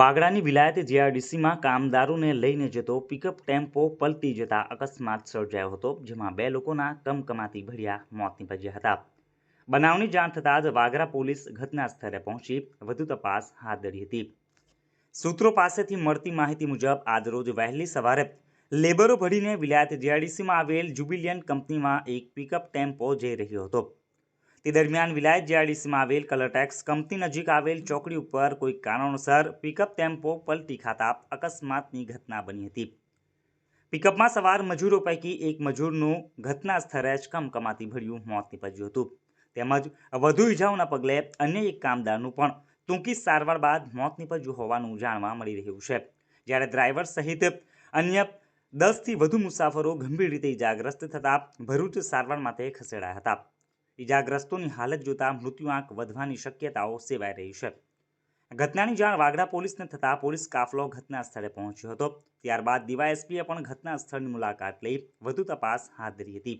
વાગડાની વિલાયત જીઆરડીસીમાં કામદારોને લઈને જતો પિકઅપ ટેમ્પો પલટી જતા અકસ્માત સર્જાયો હતો, જેમાં બે લોકોના કમકમાતી ભર્યા મોત નીપજ્યા હતા. બનાવની જાણ થતાં જ વાગરા પોલીસ ઘટના સ્થળે પહોંચી, વધુ તપાસ હાથ ધરી હતી. સૂત્રો પાસેથી મળતી માહિતી મુજબ આજરોજ વહેલી સવારે લેબરો ભરીને વિલાયત જીઆરડીસીમાં આવેલ જુબિલિયન કંપનીમાં એક પિકઅપ ટેમ્પો જઈ રહ્યો હતો. તે દરમિયાન વિલાયત જીઆરડીસીમાં આવેલ કલરટેક્સ કંપની નજીક આવેલ ચોકડી ઉપર કોઈ કારણોસર પિકઅપ ટેમ્પો પલટી ખાતા અકસ્માતની ઘટના બની હતી. પિકઅપમાં સવાર મજૂરો પૈકી એક મજૂરનું ઘટના સ્થળે જ કમકમાતી ભર્યું મોત નીપજ્યું હતું. તેમજ વધુ ઇજાઓના પગલે અન્ય એક કામદારનું પણ ટૂંકી સારવાર બાદ મોત નીપજ્યું હોવાનું જાણવા મળી રહ્યું છે. જ્યારે ડ્રાઈવર સહિત અન્ય દસથી વધુ મુસાફરો ગંભીર રીતે ઇજાગ્રસ્ત થતાં ભરૂચ સારવાર માટે ખસેડાયા હતા. ઇજાગ્રસ્તોની હાલત જોતા મૃત્યુઆંક વધવાની શક્યતાઓ સેવાઈ રહી છે. ઘટનાની જાણ વાગડા પોલીસને થતાં પોલીસ કાફલો ઘટના સ્થળે પહોંચ્યો હતો. ત્યારબાદ ડીવાયએસપીએ પણ ઘટના સ્થળની મુલાકાત લઈ વધુ તપાસ હાથ ધરી હતી.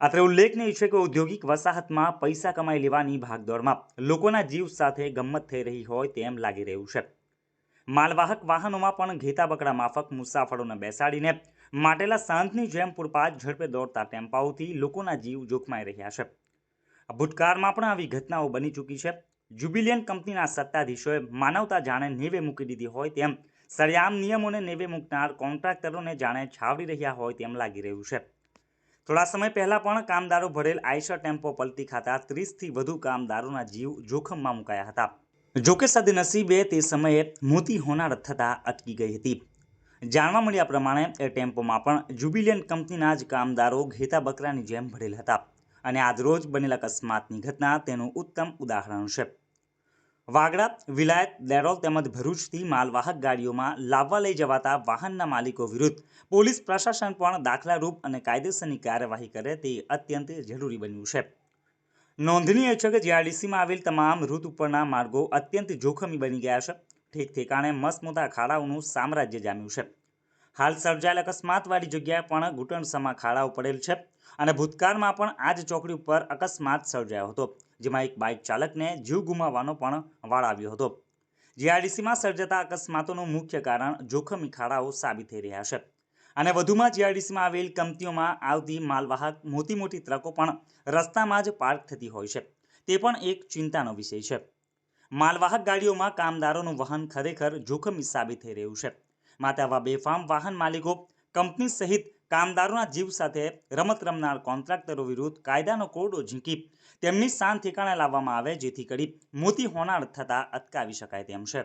અત્રે ઉલ્લેખનીય છે કે ઔદ્યોગિક વસાહતમાં પૈસા કમાઈ લેવાની ભાગદોડમાં લોકોના જીવ સાથે ગમ્મત થઈ રહી હોય તેમ લાગી રહ્યું છે. માલવાહક વાહનોમાં પણ ઘેતા બકડા માફક મુસાફરોને બેસાડીને માટેલા સાંજની જેમ પૂરપાત ઝડપે દોડતા ટેમ્પાઓથી લોકોના જીવ જોખમાઈ રહ્યા છે. ભૂતકાળમાં પણ આવી ઘટનાઓ બની ચૂકી છે. જુબિલિયન કંપનીના સત્તાધીશોએ માનવતા જાણે નેવે મૂકી દીધી હોય તેમ સરિયામ નિયમોને નેવે મૂકનાર કોન્ટ્રાક્ટરોને જાણે છાવરી રહ્યા હોય તેમ લાગી રહ્યું છે. થોડા સમય પહેલા પણ કામદારો ભરેલ આઈશર ટેમ્પો પલટી ખાતા ત્રીસથી વધુ કામદારોના જીવ જોખમમાં મુકાયા હતા. જોકે સદનસીબે તે સમયે મોતી હોનારત થતાં અટકી ગઈ હતી. જાણવા મળ્યા પ્રમાણે એ ટેમ્પોમાં પણ જુબિલિયન કંપનીના જ કામદારો ઘેતા બકરાની જેમ ભરેલ હતા અને આજરોજ બનેલા અકસ્માતની ઘટના તેનું ઉત્તમ ઉદાહરણ છે. વાગડા, વિલાયત, દેરોલ તેમજ ભરૂચથી માલવાહક ગાડીઓમાં લાવવા લઈ જવાતા વાહનના માલિકો વિરુદ્ધ પોલીસ પ્રશાસન પણ દાખલારૂપ અને કાયદેસરની કાર્યવાહી કરે તે અત્યંત જરૂરી બન્યું છે. નોંધનીય છે કે જીઆરડીસીમાં આવેલ તમામ રૂટ ઉપરના માર્ગો અત્યંત જોખમી બની ગયા છે. ઠેક ઠેકાણે મસમોટા ખાડાઓનું સામ્રાજ્ય જામ્યું છે. હાલ સર્જાયેલ અકસ્માતવાળી જગ્યાએ પણ ઘૂંટણસમાં ખાડાઓ પડેલ છે અને ભૂતકાળમાં પણ આ જ ચોકડી ઉપર અકસ્માત સર્જાયો હતો, જેમાં એક બાઇક ચાલકને જીવ ગુમાવવાનો પણ વાળ આવ્યો હતો. જીઆરડીસીમાં સર્જાતા અકસ્માતોનું મુખ્ય કારણ જોખમી ખાડાઓ સાબિત થઈ રહ્યા છે. અને વધુમાં જીઆરડીસીમાં આવેલ કંપનીઓમાં આવતી માલવાહક મોટી મોટી ટ્રકો પણ રસ્તામાં જ પાર્ક થતી હોય છે. તે પણ એક ચિંતાનો વિષય છે. માલવાહક ગાડીઓમાં કામદારોનું વાહન ખરેખર જોખમી સાબિત થઈ રહ્યું છે. માટે આવા બેફામ વાહન માલિકો કંપની સહિત કામદારોના જીવ સાથે રમત રમનાર કોન્ટ્રાક્ટરો વિરુદ્ધ કાયદાનો કોરડો ઝીંકી તેમની શાન ઠેકાણે લાવવામાં આવે, જેથી કરી મોતી હોનાર થતાં અટકાવી શકાય તેમ છે.